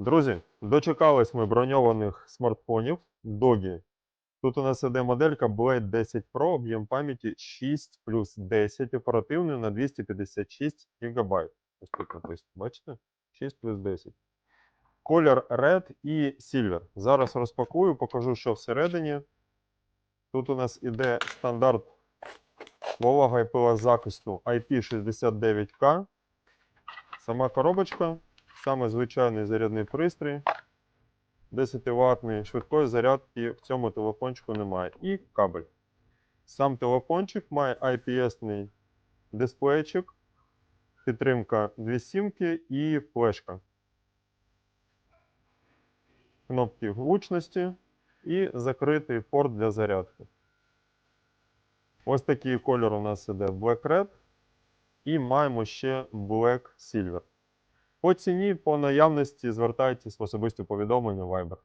Друзі, дочекались ми броньованих смартфонів Dogi. Тут у нас іде моделька Blade 10 Pro, об'єм пам'яті 6 плюс 10, оперативний на 256 ГБ. Ось тут написано, бачите? 6 плюс 10. Колір Red і Silver. Зараз розпакую, покажу, що всередині. Тут у нас іде стандарт волога і пилозахисту IP69K. Сама коробочка, саме звичайний зарядний пристрій. 10 ваттний швидкої зарядки в цьому телефончику немає. І кабель. Сам телефончик має IPS-ний дисплейчик, підтримка 2 сімки і флешка. Кнопки гучності і закритий порт для зарядки. Ось такий кольор у нас іде Black Red. І маємо ще Black Silver. По ціні, по наявності звертайтесь в особисте повідомлення Viber.